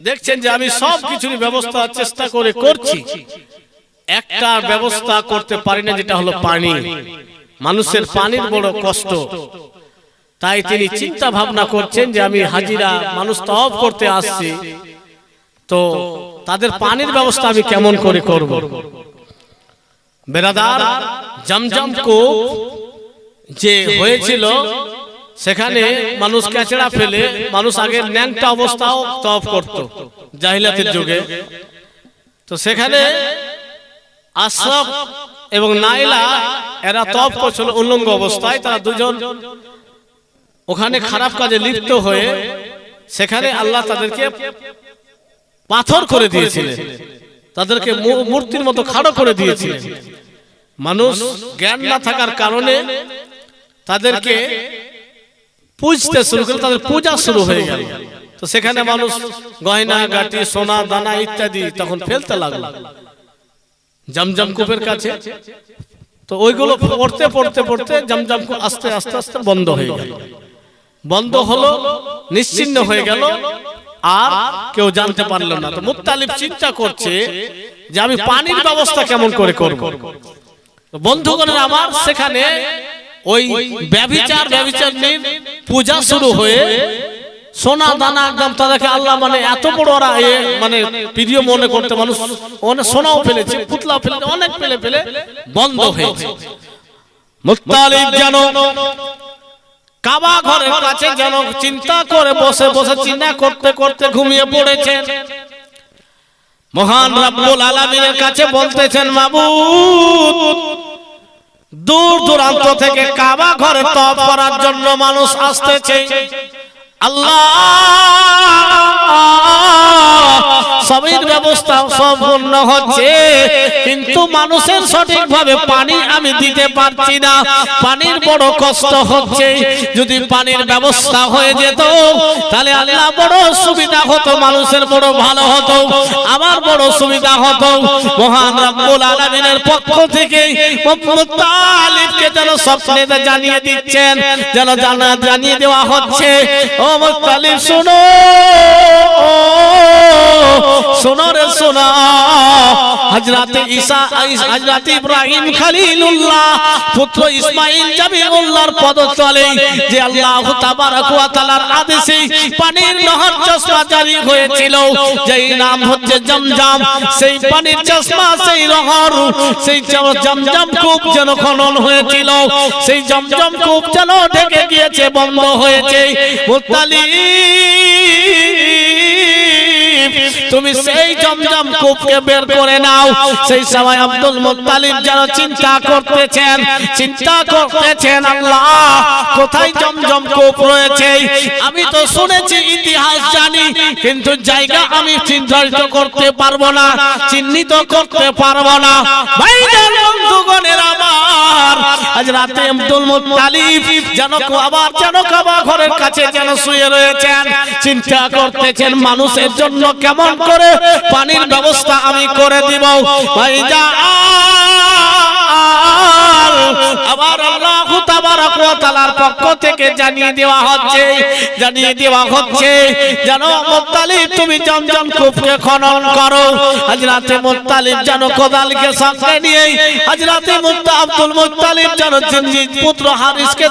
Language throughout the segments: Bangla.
দেখছেন যে আমি সব কিছুর ব্যবস্থা চেষ্টা করে করছি। একটা ব্যবস্থা করতে পারি না, যেটা হলো পানি। মানুষের পানির বড় কষ্ট। তাই তিনি চিন্তা ভাবনা করছেন যে আমি হাজিরা মানুষ তফ করতে আসছি। তো তাদের পানির ব্যবস্থা আমি কেমন করে করব? বেরাদার জমজম কূপ যে হয়েছিল সেখানে মানুষ ক্যাচড়া ফেলে মানুষ আগে ন্যাংটা অবস্থাও তফ করত জাহিলাতের যুগে। তো সেখানে আশরাফ এবং নাইলা এরা তপ করছিল উল্লঙ্গ অবস্থায় তারা দুজন ওখানে খারাপ কাজে লিপ্ত হয়ে সেখানে আল্লাহ তাদেরকে পাথর করে দিয়েছিলেন। তাদেরকে মূর্তির মতো খাড়ো করে দিয়েছিলেন। মানুষ জ্ঞান না থাকার কারণে তাদেরকে পুজতে শুরু করে তাদের পূজা শুরু হয়ে গেল। তো সেখানে মানুষ গয়না গাটি সোনা দানা ইত্যাদি তখন ফেলতে লাগল। জমজম কূপের কাছে। তো ওইগুলো পড়তে পড়তে পড়তে জমজম কূপ আস্তে আস্তে আস্তে বন্ধ হয়ে গেল। বন্ধ হলো নিশ্চিন্ন হয়ে গেল। আর কেউ জানতে পারল না। তো মুত্তালিব চিন্তা করছে যে আমি পানির ব্যবস্থা কেমন করে করব? বন্ধুগণের আমার সেখানে ওই ব্যভিচার ব্যভিচার নিয়ে পূজা শুরু হয়ে সোনা দানা একদম তাদেরকে আল্লাহ মানে এত বড় ওরা এ মানে প্রিয় মনে করতে মানুষ অনেক সোনাও ফেলেছে পুতলাও ফেলেছে অনেক ফেলে ফেলে বন্ধ হয়েছে যেন কাবা ঘরের কাছে যেন চিন্তা করে বসে বসে চিন্তা করতে করতে ঘুমিয়ে পড়েছেন। মহান রাব্বুল আলামিনের কাছে বলতেছেন মাবুদ দূর দূরান্ত থেকে কাবা ঘরে তপ করার জন্য মানুষ আসতেছে। সবের ব্যবস্থা সম্পূর্ণ হচ্ছে, কিন্তু মানুষের সঠিকভাবে পানি আমি দিতে পারছি না। পানির বড় কষ্ট হচ্ছে, যদি পানির ব্যবস্থা হয়ে যেত, তাহলে আল্লাহ বড় সুবিধা হতো, মানুষের বড় ভালো হতো, আমার বড় সুবিধা হতো। মহান রাব্বুল আলামিনের পক্ষ থেকে মুত্তালিবকে যেন স্বপ্নে জানিয়ে দিচ্ছেন, যেন জানা জানিয়ে দেওয়া হচ্ছে। ও মুত্তালিব শোনো। শোনো হযরতে ঈসা ইব্রাহিম খলিলুল্লাহ পুত্র ইসমাঈল জাবিউল্লাহর পদতলে যে আল্লাহ তাবারক ওয়া তাআলার আদেশে পানির নহর চশমা জারি হয়েছিল। যেই নাম হচ্ছে জমজম সেই পানির চশমা সেই নহর সেই জমজম কূপ যেন খনন হয়েছিল। সেই জমজম কূপ যেন ঢেকে গিয়েছে বন্ধ হয়েছে। মুত্তালিব তুমি সেই জমজম কূপকে বের করে নাও। সেই সময় আব্দুল মুত্তালিব যেন চিন্তা করতেছেন চিন্তা করতেছেন আল্লাহ কোথায় জমজম কূপ রয়েছে? আমি তো শুনেছি ইতিহাস জানি কিন্তু জায়গা আমি চিহ্নিত করতে পারব না চিহ্নিত করতে পারব না। ভাইজান বন্ধুগণের আমার আজ রাতে আব্দুল মুত্তালিব যেন আবার যেন কাবা ঘরের কাছে যেন শুয়ে রয়েছেন। চিন্তা করতেছেন মানুষের জন্য কেমন করে পানির ব্যবস্থা আমি করে দিব। ভাই যা আবার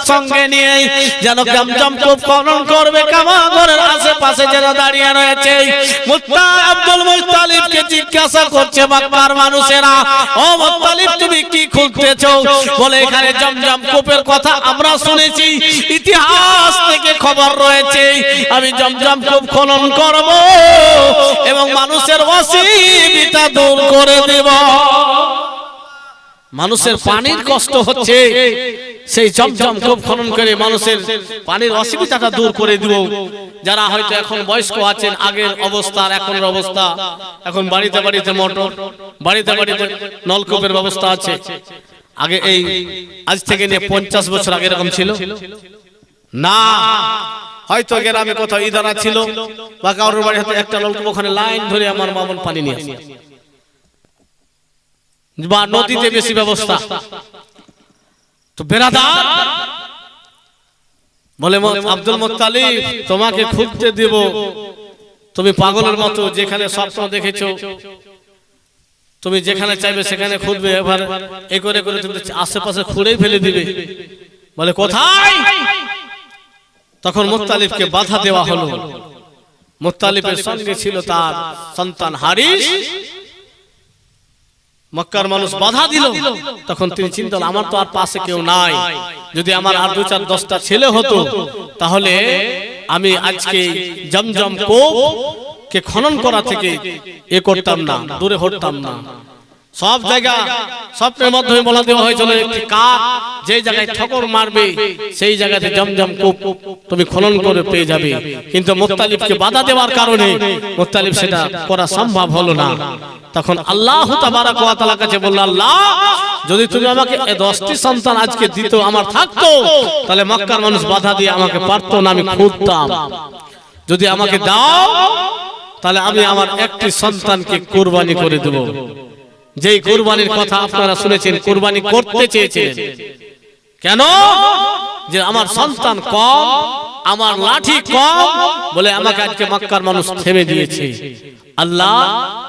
সঙ্গে নিয়ে জমজম কূপ খনন করবে, কামা ঘরের আশেপাশে যেন দাঁড়িয়ে রয়েছে। মুত্তা আব্দুল জিজ্ঞাসা করছে মানুষেরা, ও মুত্তালিব তুমি কি খুঁজতেছো? বলে, এখানে জমজম কূপের কথা আমরা শুনেছি, ইতিহাস থেকে খবর রয়েছে। আমি জমজম কূপ খনন করব এবং মানুষের অসুবিধা দূর করে দেব। মানুষের পানির কষ্ট হচ্ছে, সেই জমজম কূপ খনন করে মানুষের পানির অসুবিধাটা দূর করে দিব। যারা হয়তো এখন বয়স্ক আছেন, আগের অবস্থা আর এখনের অবস্থা। এখন বাড়িতে বাড়িতে মোটর, বাড়িতে বাড়িতে নলকূপের ব্যবস্থা আছে। আগে এই আজ থেকে নিয়ে পঞ্চাশ বছর আগে এরকম ছিল? না। হয়তো গ্রামে কোথাও ইদারা ছিল বা কারোর বাড়ি হয়তো একটা নলকূপ ওখানে লাইন ধরে আমার মামন পানি নিয়ে আসে। বা নদীতে বেশি ব্যবস্থা। তো বেরাদার। বলে আব্দুল মোত্তালিব তোমাকে খুঁজতে দেব। তুমি পাগলের মতো যেখানে স্বপ্ন দেখেছ তুমি যেখানে চাইবে সেখানে খুঁজবে এবার এ করে করে তুমি আশেপাশে খুঁড়েই ফেলে দিবে। বলে কোথায়? তখন মুত্তালিবকে বাধা দেওয়া হলো। মুত্তালিবের সঙ্গে ছিল তার সন্তান হারিস মক্কার মানুষ বাধা দিল। তখন তিনি চিন্তা আমার তো আর পাশে কেউ নাই। যদি আমার আর দু চার দশটা ছেলে হতো তাহলে আমি আজকে জমজম কোপ কে খনন করা থেকে এ করতাম না দূরে হটতাম না। সব জায়গা স্বপ্নের মাধ্যমে বলা দেওয়া হয়েছিল একটি কাক যে জায়গায় ঠকর মারবে সেই জায়গাতে জমজম কূপ তুমি খনন করে পেয়ে যাবে। কিন্তু মুত্তালিবকে বাধা দেওয়ার কারণে মুত্তালিব সেটা করা সম্ভব হলো না। তখন আল্লাহ তাবারাক ওয়া তাআলার কাছে বলল আল্লাহ যদি তুমি আমাকে দশটি সন্তান আজকে দিত আমার থাকতো তাহলে মক্কার মানুষ বাধা দিয়ে আমাকে পারতো না আমি খুঁজতাম যদি আমাকে দাও তাহলে আমি আমার একটি সন্তানকে কোরবানি করে দেব। যেই কোরবানির কথা আপনারা শুনেছেন কোরবানি করতে চেয়েছিলেন কেন? যে আমার সন্তান কম আমার লাঠি কম বলে আমাকে আজকে মক্কার মানুষ থেমে দিয়েছে। আল্লাহ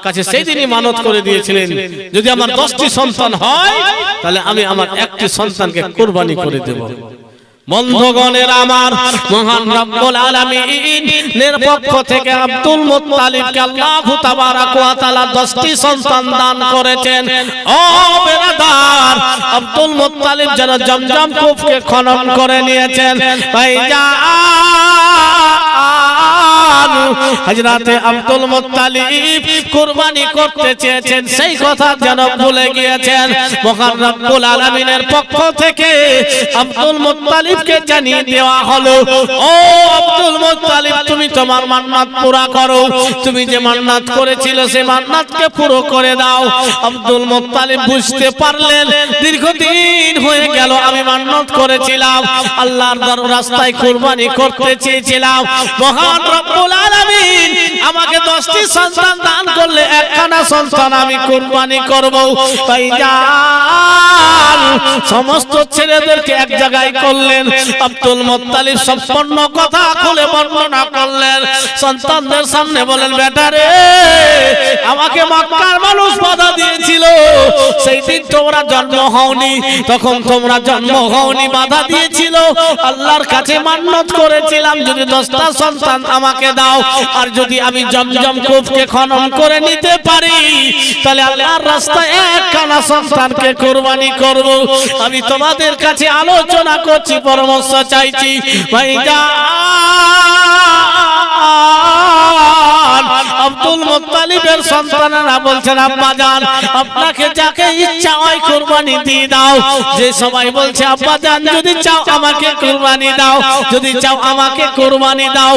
কাছে সেই দিনই মানত করে দিয়েছিলেন। যদি আমার দশটি সন্তান হয় তাহলে আমি আমার একটি সন্তানকে কোরবানি করে দেব। বন্ধগণের আমার মহান রব্বুল আলামিন পক্ষ থেকে আব্দুল মুত্তালিবকে আল্লাহু তাবারাক ওয়া তাআলা 10টি সন্তান দান করেছেন। ও বেরাদার, আব্দুল মুত্তালিব যেন জমজম কূপকে খনন করে নিয়েছেন। ভাইজান হযরতে আব্দুল মুত্তালিব কুরবানি করতে চেয়েছেন, সেই কথা যেন ভুলে গিয়েছেন। মহান রব্বুল আলামিনের পক্ষ থেকে আব্দুল মুত্তালিবকে জানিয়ে দেওয়া হলো, ও আব্দুল মুত্তালিব, তুমি তোমার মান্নাত পুরা করো। তুমি যে মান্নাত করেছিল, সে মান্নাতকে পুরো করে দাও। আব্দুল মুত্তালিব বুঝতে পারলেন, দীর্ঘদিন হয়ে গেল, আমি মান্নাত করেছিলাম, আল্লাহর রাস্তায় কুরবানি করতে চেয়েছিলাম। মহান রব্বুল আলামিন আমাকে 10টি সন্তান দান করলে একখানা সন্তান আমি কুরবানি করব। ভাইজান সমস্ত ছেলেদেরকে এক জায়গায় করলেন। আব্দুল মুত্তালিব সম্পূর্ণ কথা খুলে বর্ণনা করলেন। সন্তানদের সামনে বলেন, বেটা রে, আমাকে মক্কার মানুষ বাধা দিয়েছিল। সেই দিন তোমরা জন্ম হওনি। তখন তোমরা জন্ম হওনি, বাধা দিয়েছিল। আল্লাহর কাছে মান্নত করেছিলাম। যদি দশটা সন্তান আমাকে দাও আর যদি আমি জমজম কূপকে খনন করে নিতে পারি, তাহলে আল্লাহর রাস্তায় একখানা সন্তানকে কোরবানি করব। আমি তোমাদের কাছে আলোচনা করছি, পরামর্শ চাইছি। ভাইজা আব্দুল মুত্তালিবের সন্তানেরা বলছেন, আব্বা জান আপনাকে যাকে ইচ্ছা হয় কুরবানি দিয়ে দাও। যে সবাই বলছে, আব্বা জান যদি চাও আমাকে কুরবানি দাও, যদি চাও আমাকে কুরবানি দাও।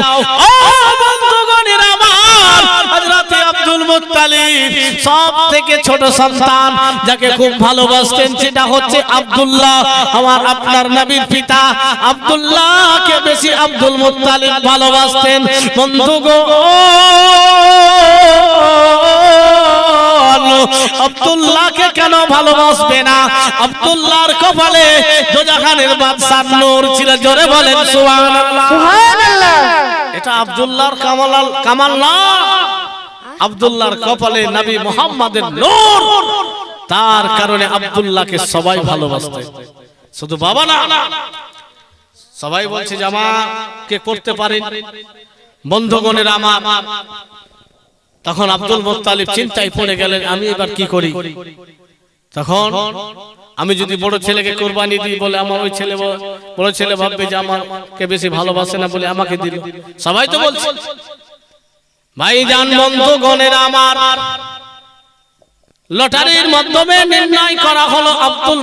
আব্দুল মুত্তালিব সব থেকে ছোট সন্তান যাকে খুব ভালোবাসতেন সেটা হচ্ছে আব্দুল্লাহ। আমার আপনার নবীর পিতা আব্দুল্লাহকে বেশি আব্দুল মুত্তালিব ভালোবাসতেন। বন্ধুগণ আব্দুল্লাহকে কেন ভালোবাসবে না? আব্দুল্লাহর কপালে দোজাখানের বাদশার নূর ছিল জোরে বলেন সুবহানাল্লাহ। সুবহানাল্লাহ। এটা আব্দুল্লাহর কামাল কামাল না আব্দুল্লাহর কপালে নবী মুহাম্মাদের নূর। তার কারণে আব্দুল্লাহকে সবাই ভালোবাসতে। শুধু বাবা না সবাই বলছে যে আমাকে করতে পারেন? বন্ধুগণের আমার। তখন আব্দুল মোত্তালিব চিন্তায় পড়ে গেলেন আমি এবার কি করি? তখন আমি যদি বড় ছেলেকে কোরবানি দিই বলে আমার ওই ছেলে বড় ছেলে ভাববে যে আমাকে বেশি ভালোবাসে না বলে আমাকে দিল। সবাই তো বলছে। ভাই জান বন্ধুগণের আমার। লটারির মাধ্যমে নির্ণয় করা হলো আব্দুল